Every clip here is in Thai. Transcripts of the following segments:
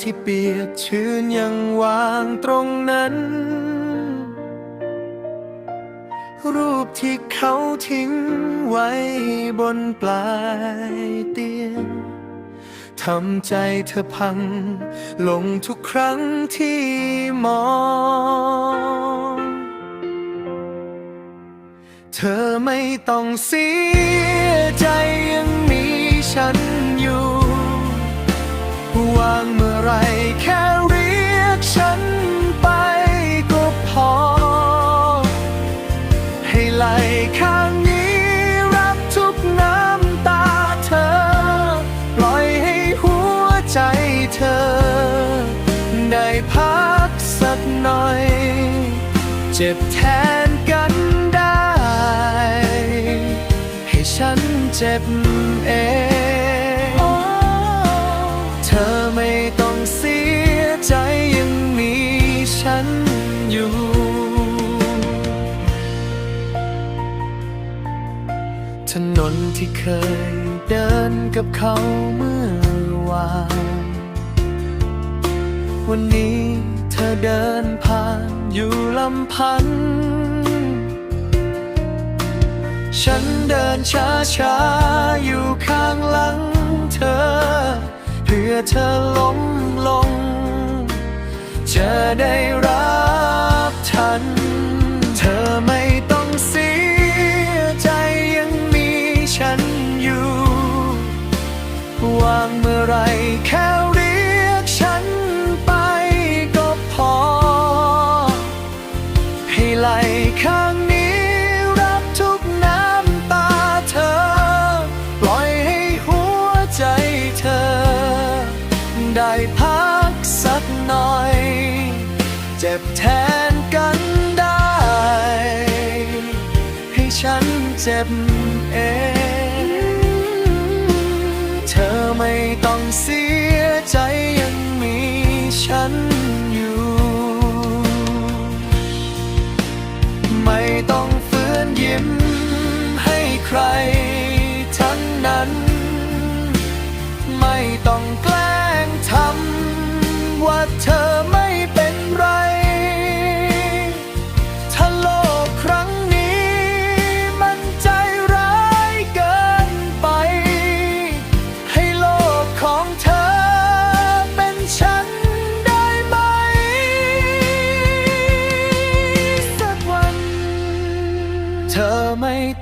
ที่เปียกชื้นยังวางตรงนั้น รูปที่เขาทิ้งไว้บนปลายเตียงทำใจเธอพัง ลงทุกครั้งที่มอง เธอไม่ต้องเสียใจยังมีฉัน วางเมื่อไรแค่เรียกฉันไปก็พอ ให้ไหลข้างนี้รับทุกน้ำตาเธอ ปล่อยให้หัวใจเธอ ได้พักสักหน่อย เจ็บแทนกันได้ ให้ฉันเจ็บ ที่เคยเดินกับเขาเมื่อวาน วันนี้เธอเดินผ่านอยู่ลำพัน ฉันเดินช้าช้าอยู่ข้างหลังเธอ เพื่อเธอล้มลง จะได้ร เจ็บเอง เธอไม่ต้องเสียใจยังมีฉันอยู่ ไม่ต้องฝืนยิ้มให้ใครทั้งนั้น ไม่ต้องแกล้งทำว่าเธอไม่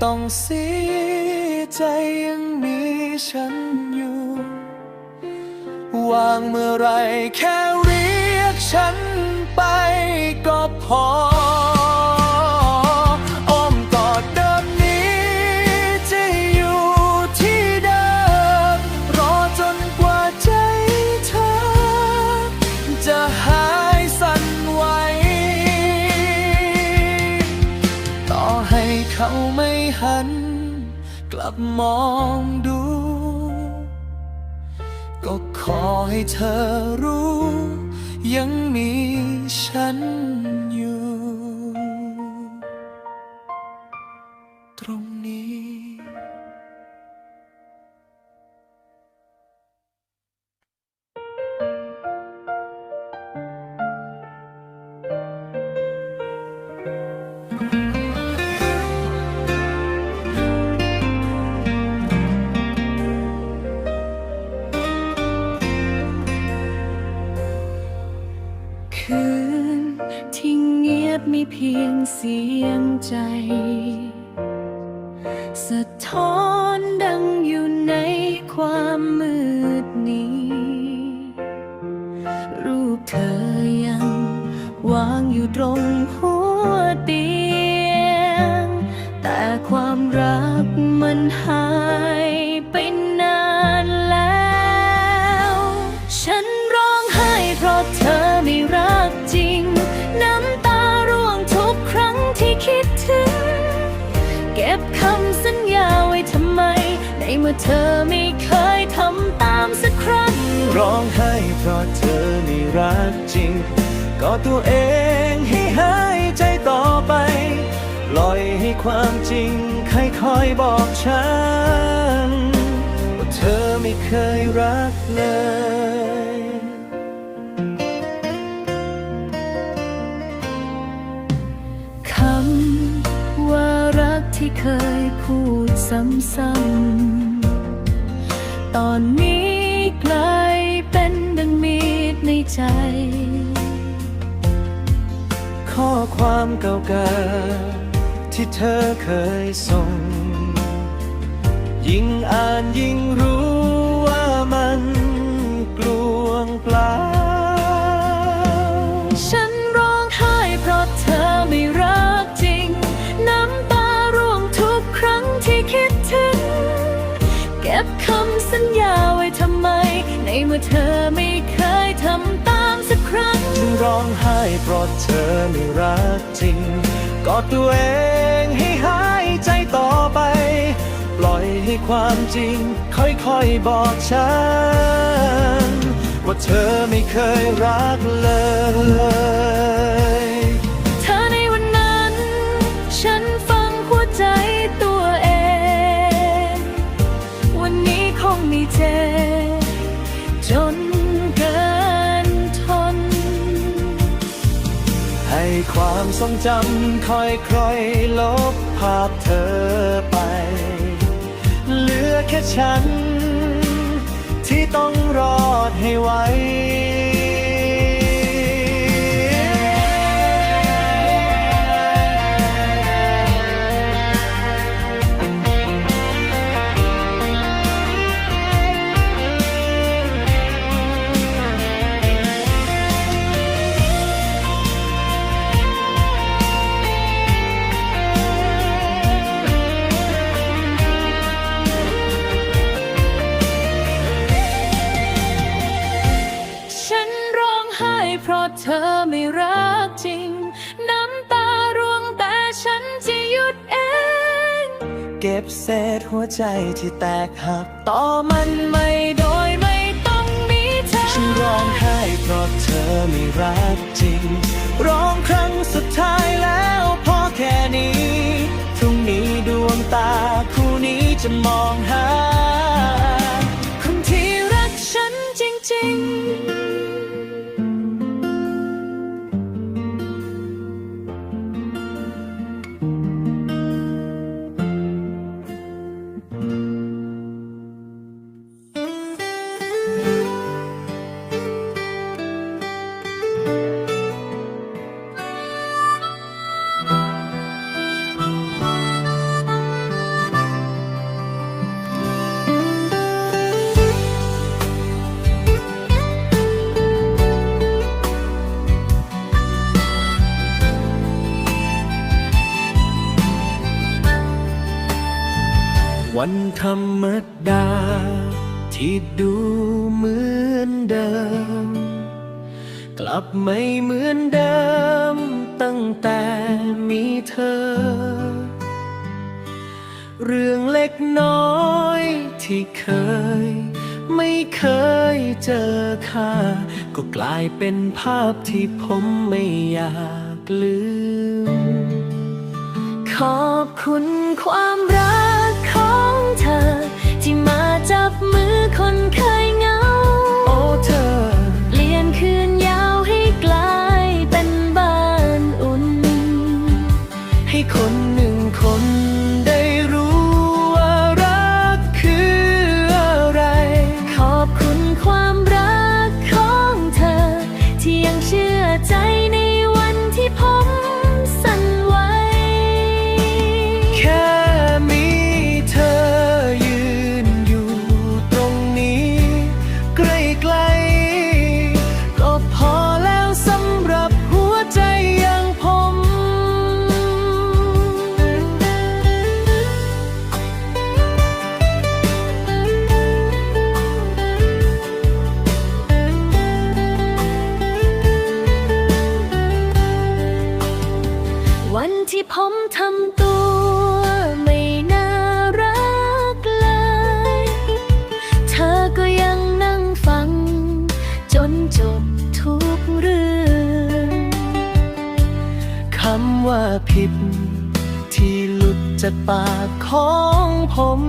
ต้องเสียใจยังมีฉันอยู่วางเมื่อไรแค่เรียกฉันไปก็พอ มองดู ก็ขอให้เธอรู้ ยังมีฉัน ความมืดนี้ รูปเธอยัง วางอยู่ตรงหัวเตียง แต่ความรักมันหายไปนานแล้ว ฉันร้องไห้เพราะเธอไม่รักจริง น้ำตาร่วงทุกครั้งที่คิดถึง เก็บคำสัญญาไว้ทำไม ในเมื่อเธอไม่ำตามสักครั้ง ร้องไห้เพราะเธอไม่รักจริง ก็ตัวเองให้หายใจต่อไป ปล่อยให้ความจริงค่อยๆบอกฉัน ว่าเธอไม่เคยรักเลยคำว่ารักที่เคยพูดซ้ำๆ ตอนนี้กลายเป็นดังมีดในใจ ข้อความเก่าๆที่เธอเคยส่ง ยิ่งอ่านยิ่งรู้ว่ามันกลวงเปล่า เมื่อเธอไม่เคยทำตามสักครั้งฉันร้องไห้เพราะเธอไม่รักจริงกอดตัวเองให้หายใจต่อไป ปล่อยให้ความจริง ค่อยๆบอกฉัน ว่าเธอไม่เคยรักเลยเธอในวันนั้น ฉันฟังหัวใจตัวเอง วันนี้คงมีเจ็บ ความทรงจำค่อยๆลบภาพเธอไป เหลือแค่ฉัน ที่ต้องรอดให้ไว ก็บเศษหัวใจที่แตกหัก ต่อมันไม่โดยไม่ต้องมีเธอ ฉันร้องไห้เพราะเธอไม่รักจริง ร้องครั้งสุดท้ายแล้วพอแค่นี้ พรุ่งนี้ดวงตาคู่นี้จะมองหาคนที่รักฉันจริงวั เธอ เรื่องเล็กน้อยที่เคย ไม่เคยเจอค่าก็กลายเป็นภาพที่ผมไม่อยากลืม ขอบคุณความรักของเธอ ที่มาจับมือคน ว่าผิด ที่หลุดจากปากของผม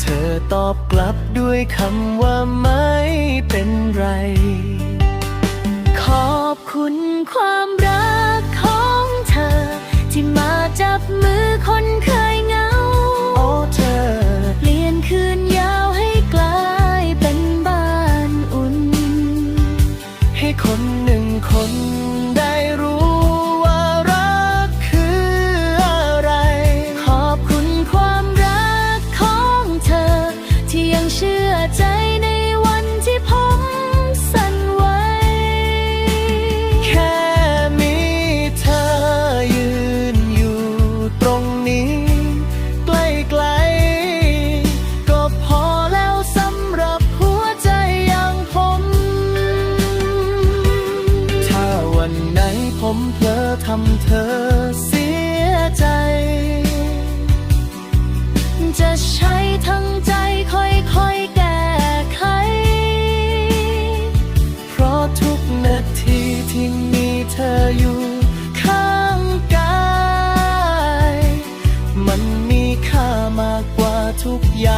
เธอตอบกลับด้วยคำว่าไม่เป็นไร ขอบคุณความรักของเธอ ที่มาจับมือคนเคยง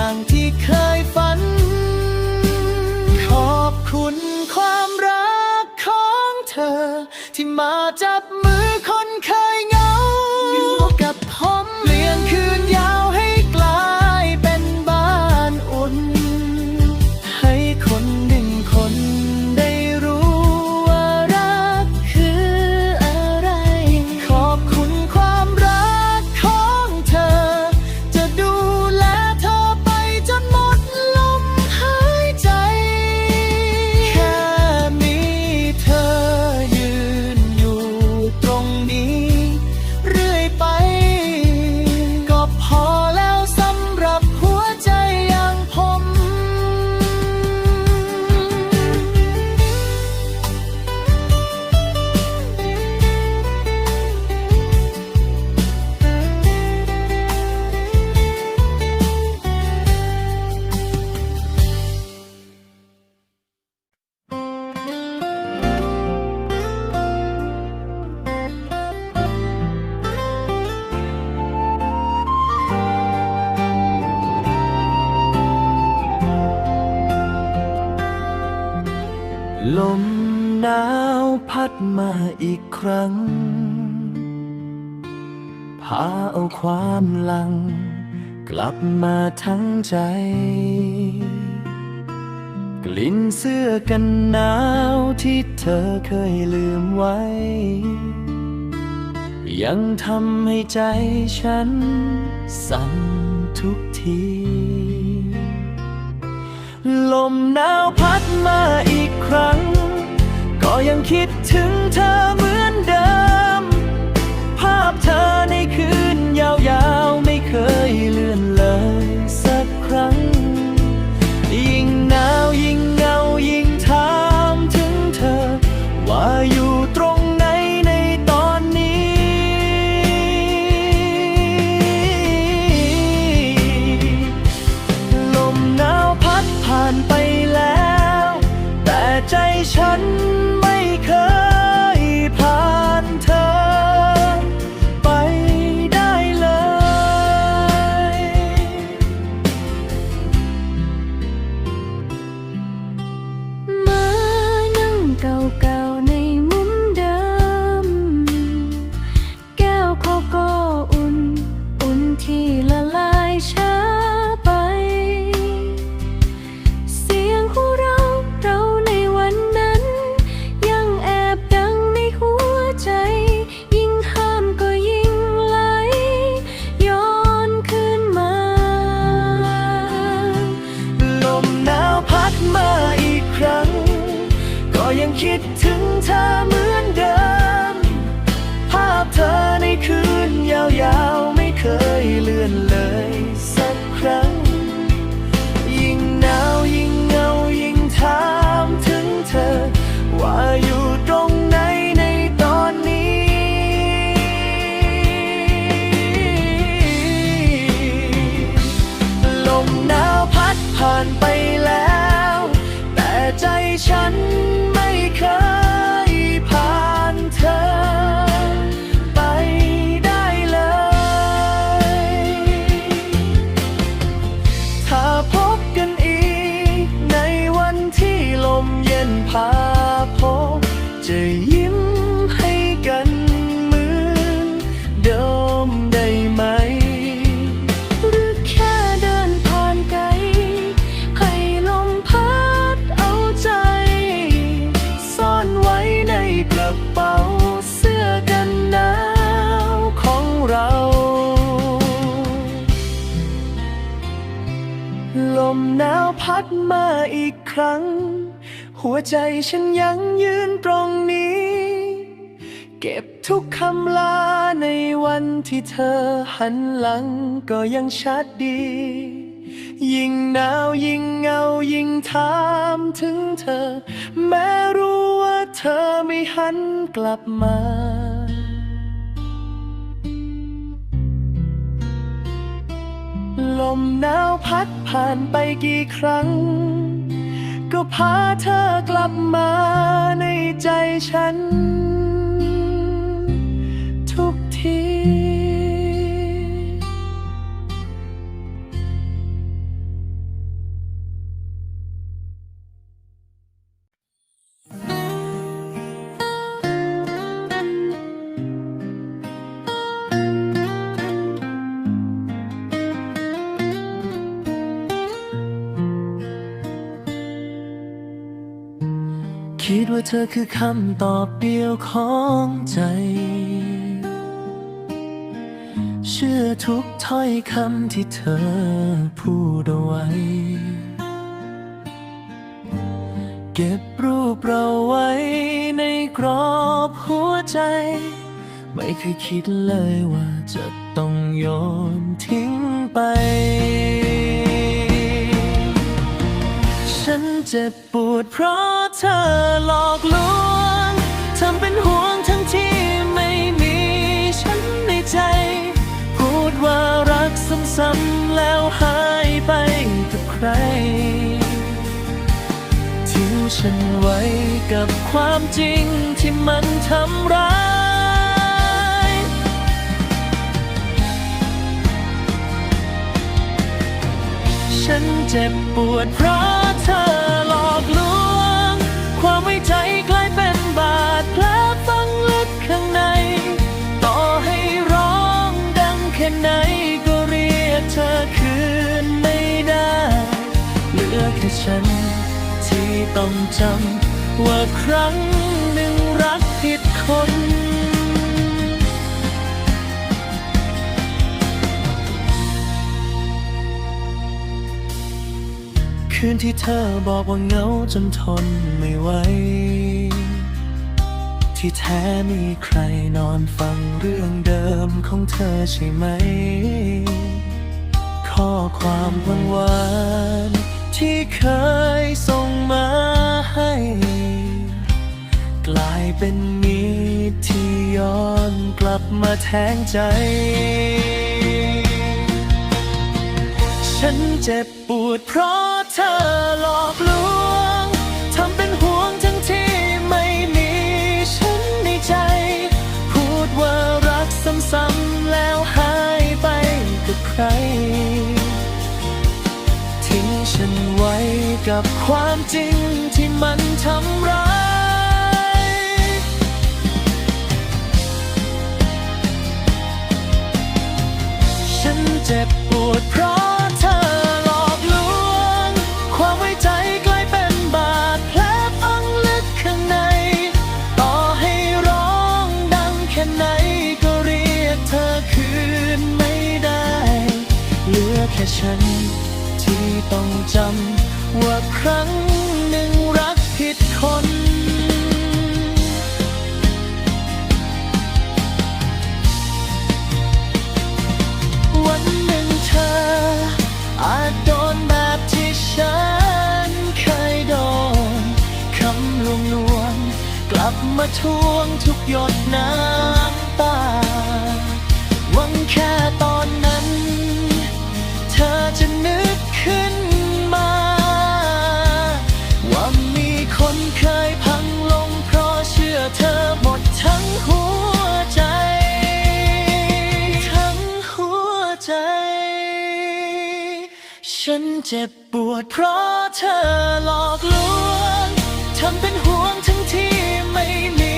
างที่เคยฝัน ขอบคุณความรักของเธอที่มาจับม มาอีกครั้ง พาเอาความหลัง กลับมาทั้งใจ กลิ่นเสื้อกันหนาวที่เธอเคยลืมไว้ ยังทำให้ใจฉันสั่นทุกที ลมหนาวพัดมาอีกครั้ง็ยังคิดถึงเธอเหมือนเดิม ภาพเธอ พัดมาอีกครั้ง หัวใจฉันยังยืนตรงนี้ เก็บทุกคำลาในวันที่เธอหันหลังก็ยังชัดดี ยิ่งหนาวยิ่งเงายิ่งถามถึงเธอ แม้รู้ว่าเธอไม่หันกลับมา มหนาวพัดผ่านไปกี่ครั้ง ก็พาเธอกลับมาในใจฉัน เธอคือคำตอบเดียวของใจ เชื่อทุกถ้อยคำที่เธอพูดเอาไว้ เก็บรูปเราไว้ในกรอบหัวใจ ไม่เคยคิดเลยว่าจะต้องโยนทิ้งไป เจ็บปวดเพราะเธอหลอกลวงทำเป็นห่วงทั้งที่ไม่มีฉันในใจ พูดว่ารักซ้ำๆแล้วหายไปกับใคร ทิ้งฉันไว้กับความจริงที่มันทำร้ายฉันเจ็บปวดเพราะเธอ ฉัน ที่ต้องจำว่าครั้งหนึ่งรักผิดคนคืนที่เธอบอกว่าเหงาจนทนไม่ไหว ที่แท้มีใครนอนฟังเรื่องเดิมของเธอใช่ไหม ข้อความหวานๆ ที่เคยส่งมาให้ กลายเป็นมีดที่ย้อนกลับมาแทงใจ ฉันเจ็บปวดเพราะเธอหลอกลวงทำเป็นห่วงทั้งที่ไม่มีฉันในใจ พูดว่ารักซ้ำๆแล้วหายไปกับใคร กับความจริงที่มันทำร้ายฉันเจ็บปวดเพราะเธอหลอกลวง ความไว้ใจกลายเป็นบาดแผลฝังลึกข้างใน ต่อให้ร้องดังแค่ไหนก็เรียกเธอคืนไม่ได้ เหลือแค่ฉันที่ต้องจำ ว่าครั้งหนึ่งรักผิดคน วันหนึ่งเธอ อาจโดนแบบที่ฉันเคยโดน คำลวงลวง กลับมาทวงทุกหยดน้ำตาหวังแค่ เจ็บปวดเพราะเธอหลอกลวงทำเป็นห่วงทั้งที่ไม่มี